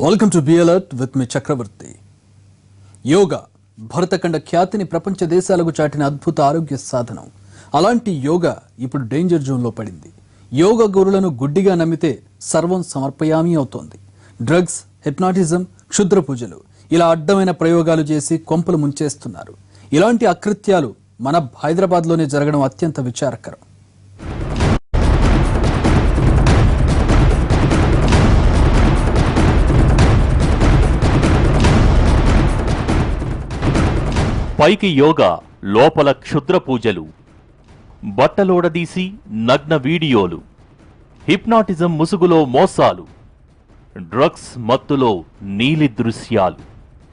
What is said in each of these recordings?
Welcome to be alert with me Chakravarthi yoga భరతఖండ ఖ్యాతిని ప్రపంచ దేశాలకు చాటిన అద్భుత ఆరోగ్య సాధనం అలాంటి యోగా ఇప్పుడు డేంజర్ జోన్లో పడింది యోగా గురులను గుడ్డిగా నమ్మితే సర్వం సమర్పయామి అవుతోంది డ్రగ్స్ హిప్నాటిజం క్షుద్ర పూజలు ఇలా అడ్డమైన ప్రయోగాలు చేసి కొంపలు ముంచేస్తున్నారు ఇలాంటి అకృత్యాలు మన హైదరాబాద్లోనే జరగడం అత్యంత విచారకరం పైకి యోగా లోపల క్షుద్ర పూజలు. బట్టలోడదీసి నగ్న వీడియోలు. హిప్నాటిజం ముసుగులో మోసాలు. డ్రగ్స్ మత్తులో నీలి దృశ్యాలు.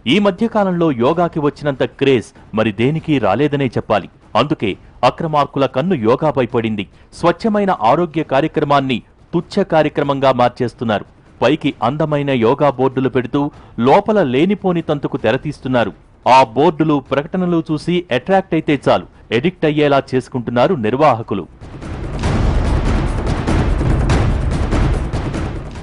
ఈ మధ్యకాలంలో యోగాకి వచ్చినంత క్రేజ్ మరి దేనికి రాలేదనే చెప్పాలి. అందుకే అక్రమార్కుల కన్ను యోగాపై పడింది. స్వచ్ఛమైన ఆరోగ్య కార్యక్రమాన్ని తుచ్చ కార్యక్రమంగా మార్చేస్తున్నారు. పైకి అందమైన యోగా బోర్డులు పెడుతూ లోపల లేనిపోని తంతుకు తెరతీస్తున్నారు. ఆ బోర్డులు ప్రకటనలు చూసి అట్రాక్ట్ అయితే చాలు. ఎడిక్ట్ అయ్యేలా చేసుకుంటున్నారు నిర్వాహకులు.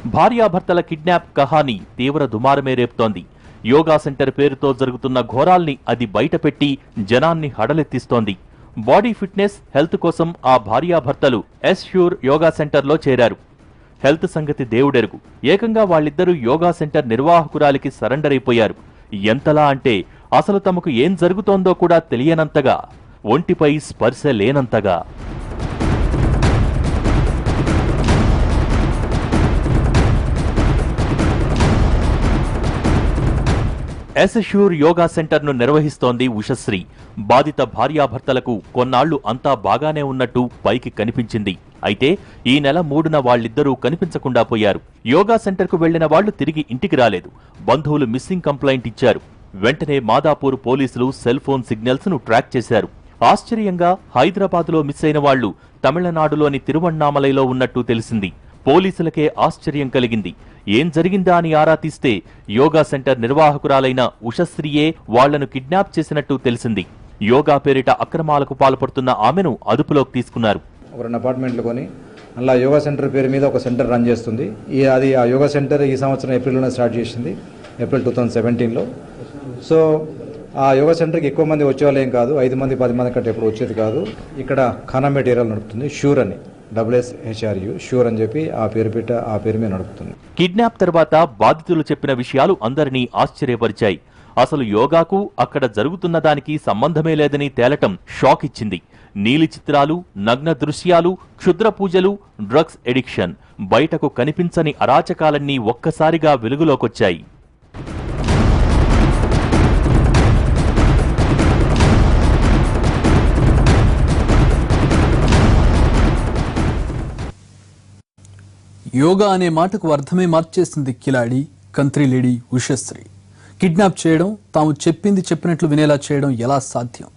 భార్యాభర్తల కిడ్నాప్ కహాని తీవ్ర దుమారమే రేపుతోంది. యోగా సెంటర్ పేరుతో జరుగుతున్న ఘోరాల్ని అది బయటపెట్టి జనాన్ని హడలెత్తిస్తోంది. బాడీ ఫిట్నెస్ హెల్త్ కోసం ఆ భార్యాభర్తలు ఎస్ ష్యూర్ యోగా సెంటర్లో చేరారు. హెల్త్ సంగతి దేవుడెరుగు. ఏకంగా వాళ్ళిద్దరూ యోగా సెంటర్ నిర్వాహకురాలికి సరెండర్ అయిపోయారు. ఎంతలా అంటే అసలు తమకు ఏం జరుగుతోందో కూడా తెలియనంతగా ఒంటిపై స్పర్శ లేనంతగా. ఎస్ష్యూర్ యోగా సెంటర్ను నిర్వహిస్తోంది ఉషశ్రీ. బాధిత భార్యాభర్తలకు కొన్నాళ్ళు అంతా బాగానే ఉన్నట్టు పైకి కనిపించింది. అయితే ఈ నెల మూడున వాళ్ళిద్దరూ కనిపించకుండా పోయారు. యోగా సెంటర్కు వెళ్ళిన వాళ్ళు తిరిగి ఇంటికి రాలేదు. బంధువులు మిస్సింగ్ కంప్లైంట్ ఇచ్చారు. వెంటనే మాదాపూర్ పోలీసులు సెల్ ఫోన్ సిగ్నల్స్ను ట్రాక్ చేశారు. ఆశ్చర్యంగా హైదరాబాద్లో మిస్ అయిన వాళ్ళు తమిళనాడులోని తిరువణ్ణామలైలో ఉన్నట్టు తెలిసింది. పోలీసులకే ఆశ్చర్యం కలిగింది. ఏం జరిగిందా అని ఆరా తీస్తే యోగా సెంటర్ నిర్వాహకురాలైన ఉషశ్రీయే వాళ్ళను కిడ్నాప్ చేసినట్టు తెలిసింది. యోగా పేరిట అక్రమాలకు పాల్పడుతున్న ఆమెను అదుపులోకి తీసుకున్నారు. ఒక రెండు అపార్ట్మెంట్లు కొని అలా యోగా సెంటర్ పేరు మీద ఒక సెంటర్ రన్ చేస్తుంది. ఈ అది ఆ యోగా సెంటర్ ఈ సంవత్సరం ఏప్రిల్లోనే స్టార్ట్ చేసింది. ఏప్రిల్ టూ థౌజండ్ సెవెంటీన్లో. సో ఆ యోగా సెంటర్కి ఎక్కువ మంది వచ్చేవాళ్ళు ఏం కాదు. ఐదు మంది పది మంది కంటే ఎప్పుడు వచ్చేది కాదు. ఇక్కడ ఖానా మెటీరియల్ నడుపుతుంది. షూర్ అని. డబ్ల్యూఎస్హెచ్ఆర్యు షూర్ అని చెప్పి ఆ పేరు పెట్ట ఆ పేరు మీద నడుపుతుంది. కిడ్నాప్ తర్వాత బాధితులు చెప్పిన విషయాలు అందరినీ ఆశ్చర్యపరిచాయి. అసలు యోగాకు అక్కడ జరుగుతున్న దానికి సంబంధమే లేదని తేలటం షాక్ ఇచ్చింది. నీలి చిత్రాలు నగ్న దృశ్యాలు క్షుద్ర పూజలు డ్రగ్స్ ఎడిక్షన్ బయటకు కనిపించని అరాచకాలన్నీ ఒక్కసారిగా వెలుగులోకొచ్చాయి. యోగా అనే మాటకు అర్థమే మార్చేసింది కిలాడి కంత్రి లేడీ ఉషశ్రీ. కిడ్నాప్ చేయడం తాము చెప్పింది చెప్పినట్లు వినేలా చేయడం ఎలా సాధ్యం?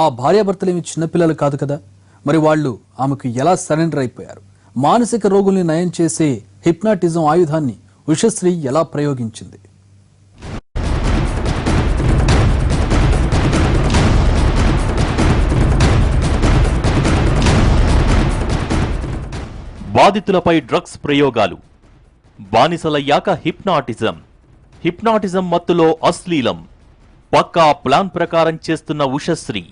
ఆ భార్యాభర్తలేమి చిన్నపిల్లలు కాదు కదా? మరి వాళ్ళు ఆమెకు ఎలా సరెండర్ అయిపోయారు? మానసిక రోగుల్ని నయం చేసే హిప్నాటిజం ఆయుధాన్ని ఉషశ్రీ ఎలా ప్రయోగించింది? బాధితులపై డ్రగ్స్ ప్రయోగాలు. బానిసలయ్యాక హిప్నాటిజం. హిప్నాటిజం మత్తులో అశ్లీలం. పక్కా ప్లాన్ ప్రకారం చేస్తున్న ఉషశ్రీ.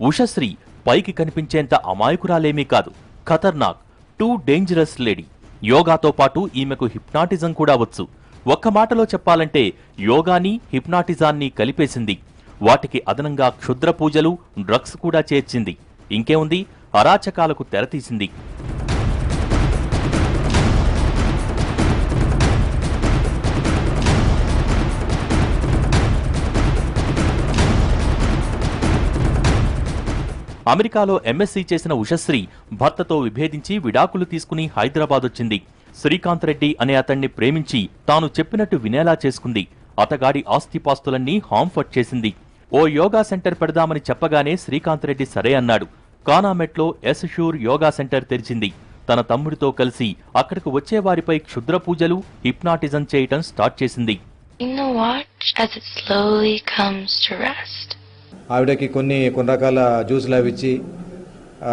ఉషశ్రీ పైకి కనిపించేంత అమాయకురాలేమీ కాదు. ఖతర్నాక్. Too dangerous lady. యోగాతో పాటు ఈమెకు హిప్నాటిజం కూడా వచ్చు. ఒక్క మాటలో చెప్పాలంటే యోగాని హిప్నాటిజాన్ని కలిపేసింది. వాటికి అదనంగా క్షుద్ర పూజలు డ్రగ్స్ కూడా చేర్చింది. ఇంకేముంది? అరాచకాలకు తెరతీసింది. అమెరికాలో ఎంఎస్సీ చేసిన ఉషశ్రీ భర్తతో విభేదించి విడాకులు తీసుకుని హైదరాబాద్ వచ్చింది. శ్రీకాంత్ రెడ్డి అనే అతన్ని ప్రేమించి తాను చెప్పినట్టు వినేలా చేసుకుంది. అతగాడి ఆస్తిపాస్తులన్నీ హాంఫర్ట్ చేసింది. ఓ యోగా సెంటర్ పెడదామని చెప్పగానే శ్రీకాంత్ రెడ్డి సరే అన్నాడు. కానామెట్లో ఎస్ షూర్ యోగా సెంటర్ తెరిచింది. తన తమ్ముడితో కలిసి అక్కడికి వచ్చే వారిపై క్షుద్ర పూజలు హిప్నాటిజం చేయటం స్టార్ట్ చేసింది. You know watch as it slowly comes to rest. ఆవిడకి కొన్ని కొన్ని రకాల జ్యూసులు అవి ఇచ్చి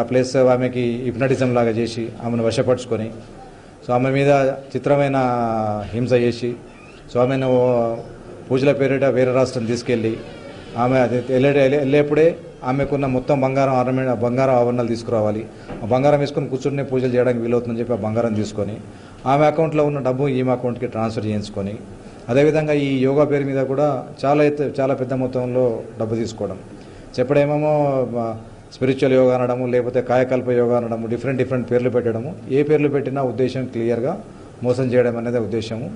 ప్లస్ ఆమెకి హిప్నటిజం లాగా చేసి ఆమెను వశపరుచుకొని సో ఆమె మీద చిత్రమైన హింస చేసి సో ఆమెను పూజల పేరిట వేరే రాష్ట్రం తీసుకెళ్ళి ఆమె అది వెళ్ళే వెళ్ళేప్పుడే ఆమెకున్న మొత్తం బంగారం ఆర్నమెంట్ బంగారం ఆభరణాలు తీసుకురావాలి. బంగారం వేసుకొని కూర్చుని పూజలు చేయడానికి వీలవుతుందని చెప్పి ఆ బంగారం తీసుకొని ఆమె అకౌంట్లో ఉన్న డబ్బు ఈమె అకౌంట్కి ట్రాన్స్ఫర్ చేయించుకొని అదేవిధంగా ఈ యోగా పేరు మీద కూడా చాలా చాలా పెద్ద మొత్తంలో డబ్బు తీసుకోవడం. చెప్పడేమేమో స్పిరిచువల్ యోగా అనడము లేకపోతే కాయకల్ప యోగా అనడము డిఫరెంట్ డిఫరెంట్ పేర్లు పెట్టడము. ఏ పేర్లు పెట్టినా ఉద్దేశం క్లియర్గా మోసం చేయడం అనేది ఉద్దేశము.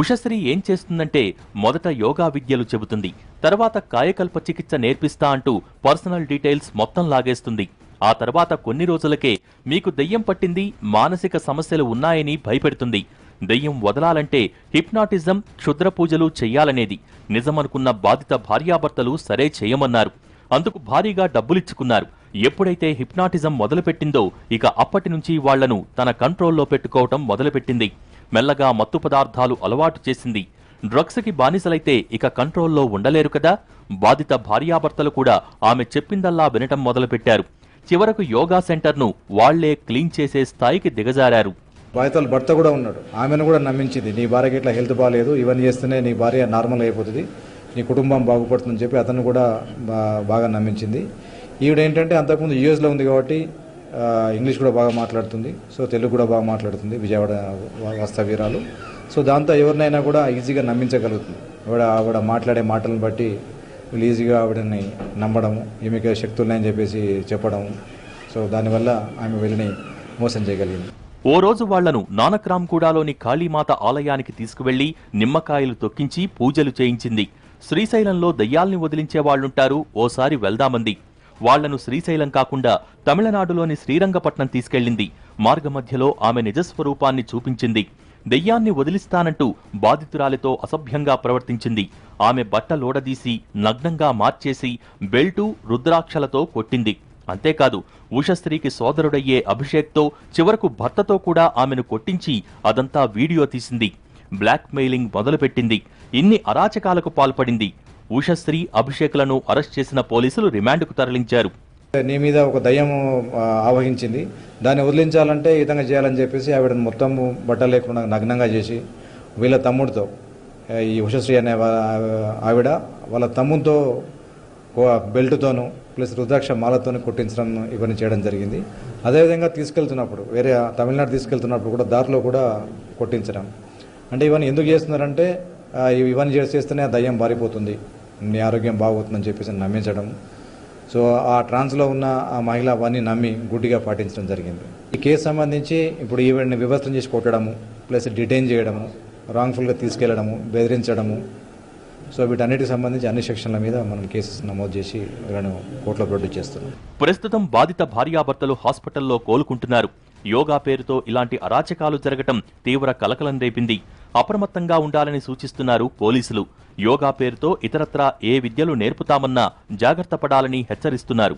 ఉషశ్రీ ఏం చేస్తుందంటే మొదట యోగా విద్యలు చెబుతుంది తర్వాత కాయకల్ప చికిత్స నేర్పిస్తా అంటూ పర్సనల్ డీటెయిల్స్ మొత్తం లాగేస్తుంది. ఆ తర్వాత కొన్ని రోజులకే మీకు దెయ్యం పట్టింది మానసిక సమస్యలు ఉన్నాయని భయపెడుతుంది. దెయ్యం వదలాలంటే హిప్నాటిజం క్షుద్ర పూజలు చెయ్యాలనేది. నిజమనుకున్న బాధిత భార్యాభర్తలు సరే చేయమన్నారు. అందుకు భారీగా డబ్బులిచ్చుకున్నారు. ఎప్పుడైతే హిప్నాటిజం మొదలుపెట్టిందో ఇక అప్పటి నుంచి వాళ్ళను తన కంట్రోల్లో పెట్టుకోవటం మొదలుపెట్టింది. మెల్లగా మత్తు పదార్థాలు అలవాటు చేసింది. డ్రగ్స్కి బానిసలైతే ఇక కంట్రోల్లో ఉండలేరు కదా? బాధిత భార్యాభర్తలు కూడా ఆమె చెప్పిందల్లా వినటం మొదలుపెట్టారు. చివరకు యోగా సెంటర్ను వాళ్ళే క్లీన్ చేసే స్థాయికి దిగజారారు. బాధితుల భర్త కూడా ఉన్నాడు. ఆమెను కూడా నమ్మించింది. నీ భార్యకి ఇట్లా హెల్త్ బాగాలేదు ఇవన్నీ చేస్తేనే నీ భార్య నార్మల్ అయిపోతుంది నీ కుటుంబం బాగుపడుతుందని చెప్పి అతను కూడా బాగా నమ్మించింది. ఈవిడ ఏంటంటే అంతకుముందు యూఎస్లో ఉంది కాబట్టి ఇంగ్లీష్ కూడా బాగా మాట్లాడుతుంది. సో తెలుగు కూడా బాగా మాట్లాడుతుంది విజయవాడ వా- సో దాంతో ఎవరినైనా కూడా ఈజీగా నమ్మించగలుగుతుంది. ఆవిడ ఆవిడ మాట్లాడే మాటలను బట్టి వీళ్ళు ఈజీగా ఆవిడని నమ్మడము ఈమెకి శక్తులు ఉన్నాయని చెప్పేసి చెప్పడము. సో దానివల్ల ఆమె వెళ్ళని మోసం చేయగలిగింది. ఓ రోజు వాళ్ళను నానక్రామ్కూడాలోని కాళీమాత ఆలయానికి తీసుకువెళ్ళి నిమ్మకాయలు తొక్కించి పూజలు చేయించింది. శ్రీశైలంలో దయ్యాల్ని వదిలించే వాళ్ళుంటారు ఓసారి వెళ్దామంది. వాళ్ళను శ్రీశైలం కాకుండా తమిళనాడులోని శ్రీరంగపట్నం తీసుకెళ్ళింది మార్గమధ్యలో ఆమె నిజస్వరూపాన్ని చూపించింది. దెయ్యాన్ని వదిలిస్తానంటూ బాధితురాలితో అసభ్యంగా ప్రవర్తించింది. ఆమె బట్టలోడదీసి నగ్నంగా మార్చేసి బెల్టు రుద్రాక్షలతో కొట్టింది. అంతేకాదు ఉషశ్రీకి సోదరుడయ్యే అభిషేక్తో చివరకు భర్తతో కూడా ఆమెను కొట్టించి అదంతా వీడియో తీసింది. బ్లాక్ మెయిలింగ్ మొదలుపెట్టింది. ఇన్ని అరాచకాలకు పాల్పడింది. ఉషశ్రీ అభిషేక్లను అరెస్ట్ చేసిన పోలీసులు రిమాండ్కు తరలించారు. నీ మీద ఒక దయ్యం ఆవహించింది. దాన్ని వదిలించాలంటే ఈ విధంగా చేయాలని చెప్పేసి ఆవిడ మొత్తం బట్టలు లేకుండా నగ్నంగా చేసి వీళ్ళ తమ్ముడితో ఈ ఉషశ్రీ అనే ఆవిడ వాళ్ళ తమ్ముడితో బెల్ట్తోను ప్లస్ రుద్రాక్ష మాలతోనూ కొట్టించడం ఇవన్నీ చేయడం జరిగింది. అదేవిధంగా తీసుకెళ్తున్నప్పుడు వేరే తమిళనాడు తీసుకెళ్తున్నప్పుడు కూడా దారిలో కూడా కొట్టించడం. అంటే ఇవన్నీ ఎందుకు చేస్తున్నారంటే ఇవన్నీ చేసి- చేస్తేనే ఆ దయ్యం బారిపోతుంది నీ ఆరోగ్యం బాగుతుందని చెప్పేసి నమ్మించడం. సో ఆ ట్రాన్స్లో ఉన్న ఆ మహిళ అవన్నీ నమ్మి గుడ్డిగా పాటించడం జరిగింది. ఈ కేసు సంబంధించి ఇప్పుడు ఈవెంట్ని వివస్త్రం చేసి కొట్టడము ప్లస్ డిటైన్ చేయడము రాంగ్ఫుల్గా తీసుకెళ్ళడము బెదిరించడము సో వీటన్నిటికి సంబంధించి అన్ని సెక్షన్ల మీద మనం కేసెస్ నమోదు చేసి వీళ్ళను కోర్టులో ప్రొడ్యూస్ చేస్తున్నాం. ప్రస్తుతం బాధిత భార్యాభర్తలు హాస్పిటల్లో కోలుకుంటున్నారు. యోగా పేరుతో ఇలాంటి అరాచకాలు జరగటం తీవ్ర కలకలం రేపింది. అప్రమత్తంగా ఉండాలని సూచిస్తున్నారు పోలీసులు. యోగా పేరుతో ఇతరత్రా ఏ విద్యలు నేర్పుతామన్నా జాగ్రత్త పడాలని హెచ్చరిస్తున్నారు.